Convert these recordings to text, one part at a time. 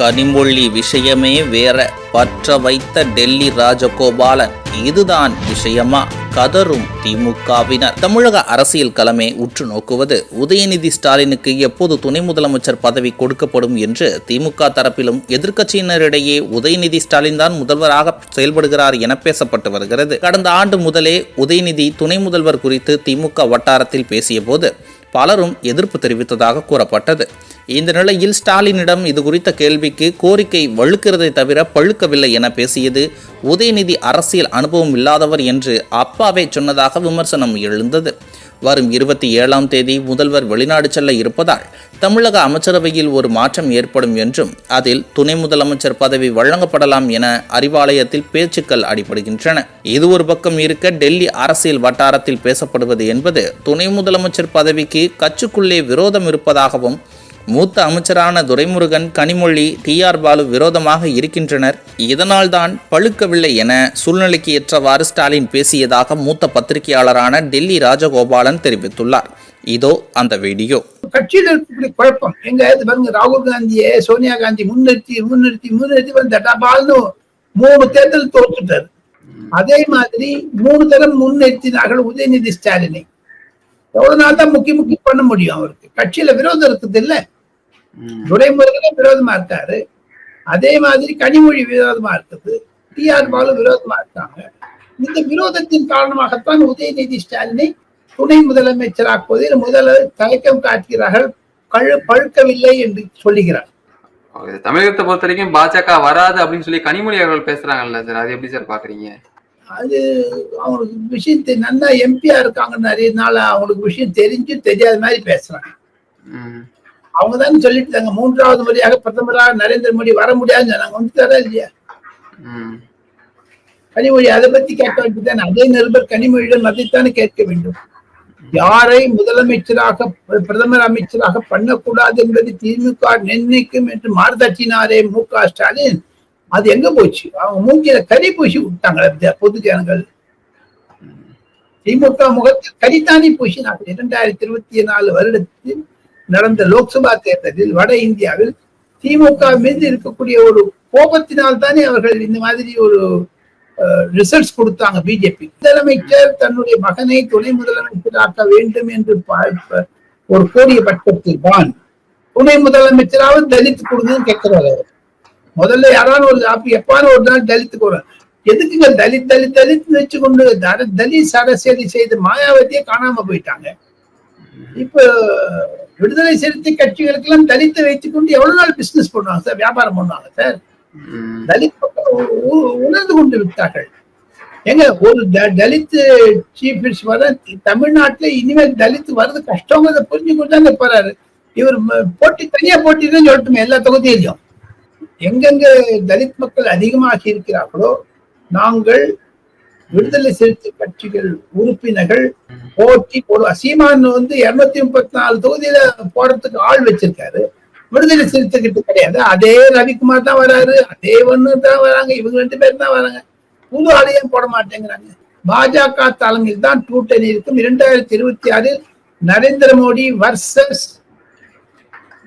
கனிமொழி விஷயமே வேற. பற்ற வைத்த டெல்லி ராஜகோபாலன் இதுதான் விஷயமா? கதரும் திமுகவினர். தமிழக அரசியல் களமே உற்று நோக்குவது. உதயநிதி ஸ்டாலினுக்கு எப்போது துணை முதலமைச்சர் பதவி கொடுக்கப்படும் என்று திமுக தரப்பிலும் எதிர்க்கட்சியினரிடையே உதயநிதி ஸ்டாலின் தான் முதல்வராக செயல்படுகிறார் என பேசப்பட்டு வருகிறது. கடந்த ஆண்டு முதலே உதயநிதி துணை முதல்வர் குறித்து திமுக வட்டாரத்தில் பேசியபோது பலரும் எதிர்ப்பு தெரிவித்ததாக கூறப்பட்டது. இந்த நிலையில் ஸ்டாலினிடம் இது குறித்த கேள்விக்கு கோரிக்கை வழுக்கிறதை தவிர பழுக்கவில்லை என பேசியது உதயநிதி அரசியல் அனுபவம் இல்லாதவர் என்று அப்பாவே சொன்னதாக விமர்சனம் எழுந்தது. வரும் இருபத்தி ஏழாம் தேதி முதல்வர் வெளிநாடு செல்ல இருப்பதால் தமிழக அமைச்சரவையில் ஒரு மாற்றம் ஏற்படும் என்றும் அதில் துணை முதலமைச்சர் பதவி வழங்கப்படலாம் என அறிவாலயத்தில் பேச்சுக்கள் அடிபடுகின்றன. இது ஒரு பக்கம் இருக்க டெல்லி அரசியல் வட்டாரத்தில் பேசப்படுவது என்பது துணை முதலமைச்சர் பதவிக்கு கட்சிக்குள்ளே விரோதம் இருப்பதாகவும் மூத்த அமைச்சரான துரைமுருகன் கனிமொழி டி. ஆர். பாலு விரோதமாக இருக்கின்றனர். இதனால்தான் பழுக்கவில்லை என சூழ்நிலைக்கு ஏற்றவாறு ஸ்டாலின் பேசியதாக மூத்த பத்திரிகையாளரான டெல்லி ராஜகோபாலன் தெரிவித்துள்ளார். இதோ அந்த வீடியோ. கட்சியில் இருக்கக்கூடிய குழப்பம். எங்க பாருங்க ராகுல் காந்தியை சோனியா காந்தி முன்னிறுத்தி முன்னிறுத்தி முன்னிறுத்தி வந்து டபால்னு மூணு தேர்தல் தோற்றுட்டாரு அதே மாதிரி மூணு தரம் முன்னிறுத்தினார்கள் உதயநிதி ஸ்டாலினை. எவ்வளவு நாள் தான் முக்கிய முக்கிய பண்ண முடியும் அவருக்கு? கட்சியில விரோதம் இருக்குது இல்ல துரைமுருகனே விரோதமா இருக்காரு. அதே மாதிரி கனிமொழி விரோதமா இருக்குது. டி ஆர் பாலு விரோதமா இருக்காங்க. இந்த விரோதத்தின் காரணமாகத்தான் உதயநிதி ஸ்டாலினை துணை முதலமைச்சராக்குவதில் முதல்வர் தயக்கம் காட்டுகிறார்கள். கழு பழுக்கவில்லை என்று சொல்லுகிறார். தமிழகத்தை பொறுத்த வரைக்கும் பாஜக வராது அப்படின்னு சொல்லி கனிமொழி அவர்கள் பேசுறாங்கல்ல சார். அது எப்படி சார் பாக்குறீங்க? அது அவங்களுக்கு விஷயம் நல்லா எம்பியா இருக்காங்க நிறைய நாள் அவங்களுக்கு விஷயம் தெரிஞ்சு தெரியாத மாதிரி பேசுறாங்க. அவங்க தான் சொல்லிட்டு இருக்காங்க மூன்றாவது முறையாக பிரதமராக நரேந்திர மோடி வர முடியாதுன்னு சொன்னாங்க. வந்து தர இல்லையா. கனிமொழி அதை பத்தி கேட்க வேண்டியதுதானே அதே நிருபர் கனிமொழியிடம் அதைத்தானே கேட்க வேண்டும். யாரை முதலமைச்சராக பிர- பிரதமர் அமைச்சராக பண்ணக்கூடாது என்பதை திமுக நிர்ணயிக்கும் என்று மாறுதட்டினாரே மு க ஸ்டாலின். அது எங்க போச்சு? அவங்க மூஞ்சில கறி பூசி விட்டாங்களே இந்த பொது ஜனங்கள். திமுக முகத்தில் கரித்தானி பூசினார்கள் இரண்டாயிரத்தி இருபத்தி நாலு வருடத்தில் நடந்த லோக்சபா தேர்தலில் வட இந்தியாவில் திமுக மீது இருக்கக்கூடிய ஒரு கோபத்தினால் தானே அவர்கள் இந்த மாதிரி ஒரு ரிசல்ட்ஸ் கொடுத்தாங்க பிஜேபி முதலமைச்சர் தன்னுடைய மகனை துணை முதலமைச்சராக்க வேண்டும் என்று ஒரு கோரிய பட்சத்தில் தான் துணை முதலமைச்சராவது தலித் கொடுங்கன்னு கேட்கிறாரு முதல்ல யாரான ஒரு அப்ப எப்பான ஒரு நாள் தலித்து வரும் எதுக்குங்க தலித் தலித் தலித் வச்சு கொண்டு தலித் சரசேரி செய்து மாயாவதியே காணாம போயிட்டாங்க. இப்போ விடுதலை சிறுத்தை கட்சிகளுக்கெல்லாம் தலித்தை வைத்துக்கொண்டு எவ்வளவு நாள் பிசினஸ் பண்ணுவாங்க சார்? வியாபாரம் பண்ணுவாங்க சார். தலித் உணர்ந்து கொண்டு விட்டார்கள். எங்க ஒரு த- தலித் சீஃப் மினிஸ்டர் வர தமிழ்நாட்டுல இனிமேல் தலித் வர்றது கஷ்டங்கிறத புரிஞ்சு கொண்டு தானே போறாரு. இவர் போட்டி தனியா போட்டி தான் சொல்லட்டுமே எல்லா தொகுதியிலையும் எங்கெங்க தலித் மக்கள் அதிகமாக இருக்கிறார்களோ நாங்கள் விடுதலை சிறுத்தை கட்சிகள் உறுப்பினர்கள் போட்டி போடுவா சீமான் வந்து இருநூத்தி முப்பத்தி நாலு தொகுதியில போறதுக்கு ஆள் வச்சிருக்காரு. விடுதலை சிறுத்தை கிட்ட கிடையாது. அதே ரவிக்குமார் தான் வராரு. அதே ஒண்ணு தான் வராங்க. இவங்க ரெண்டு பேர் தான் வராங்க. புது ஆலயம் போட மாட்டேங்கிறாங்க. பாஜக தலைமையில் தான் கூட்டணி இருக்கும். இரண்டாயிரத்தி இருபத்தி ஆறில் நரேந்திர மோடி வர்சஸ்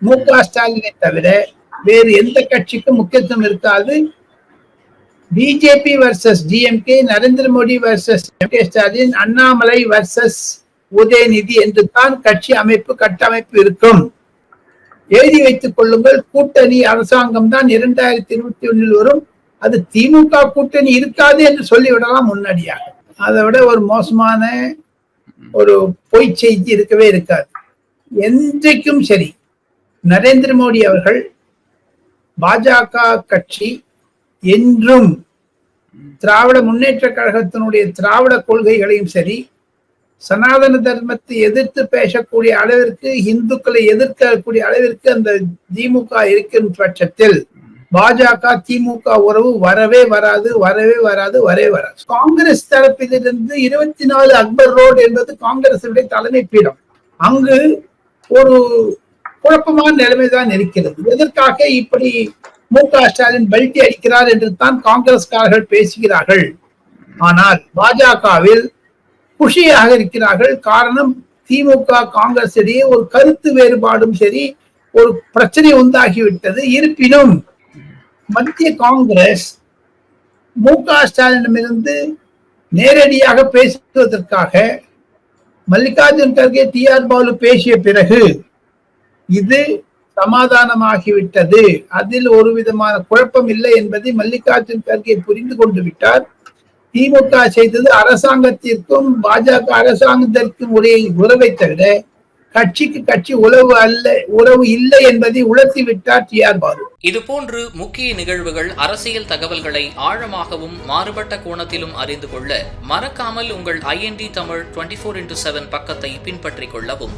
மு க ஸ்டாலினை தவிர வேறு எந்த கட்சிக்கும் முக்கியத்துவம் இருக்காது. BJP versus DMK Narendra Modi versus K Stalin Annamalai versus Udhayanidhi என்று தான் கட்சி அமைப்பு கட்டமைப்பு இருக்கும். எழுதி வைத்துக் கொள்ளுங்கள் கூட்டணி அரசாங்கம் தான் இரண்டாயிரத்தி இருபத்தி ஒண்ணில் வரும். அது திமுக கூட்டணி இருக்காது என்று சொல்லிவிடலாம் முன்னாடியாக. அதை விட ஒரு மோசமான ஒரு பொய் செய்தி இருக்கவே இருக்காது. என்றைக்கும் சரி நரேந்திர மோடி அவர்கள் பாஜக கட்சி என்றும் திராவிட முன்னேற்ற கழகத்தினுடைய திராவிட கொள்கைகளையும் சரி சனாதன தர்மத்தை எதிர்த்து பேசக்கூடிய அளவிற்கு இந்துக்களை எதிர்க்கக்கூடிய அளவிற்கு அந்த திமுக இருக்கும் பட்சத்தில் பாஜக திமுக உறவு வரவே வராது வரவே வராது வரவே வராது. காங்கிரஸ் தரப்பிலிருந்து இருபத்தி நாலு அக்பர் ரோடு என்பது காங்கிரசுடைய தலைமை பீடம். அங்கு ஒரு குழப்பமான நிலைமைதான் இருக்கிறது. எதற்காக இப்படி மு க ஸ்டாலின் பல்டி அடிக்கிறார் என்று தான் காங்கிரஸ்காரர்கள் பேசுகிறார்கள். ஆனால் பாஜகவில் குஷியாக இருக்கிறார்கள். காரணம் திமுக காங்கிரஸ் இடையே ஒரு கருத்து வேறுபாடும் சரி ஒரு பிரச்சனை உண்டாகிவிட்டது. இருப்பினும் மத்திய காங்கிரஸ் மு க ஸ்டாலினிடமிருந்து நேரடியாக பேசுவதற்காக மல்லிகார்ஜுன் கர்கே டி ஆர் பாலு பேசிய பிறகு இது சமாதானமாகிவிட்டது. அதில் ஒரு விதமான குழப்பம் இல்லை என்பதை மல்லிகார்ஜுன் கர்கே புரிந்து கொண்டு விட்டார். திமுக செய்தது அரசாங்கத்திற்கும் பாஜக அரசாங்கத்திற்கும் உடைய உறவை தவிர கட்சிக்கு கட்சி உறவு அல்ல உறவு இல்லை என்பதை உணர்த்தி விட்டார் டி ஆர் பாலு. இதுபோன்று முக்கிய நிகழ்வுகள் அரசியல் தகவல்களை ஆழமாகவும் மாறுபட்ட கோணத்திலும் அறிந்து கொள்ள மறக்காமல் உங்கள் IND Tamil twenty four into seven பக்கத்தை பின்பற்றிக் கொள்ளவும்.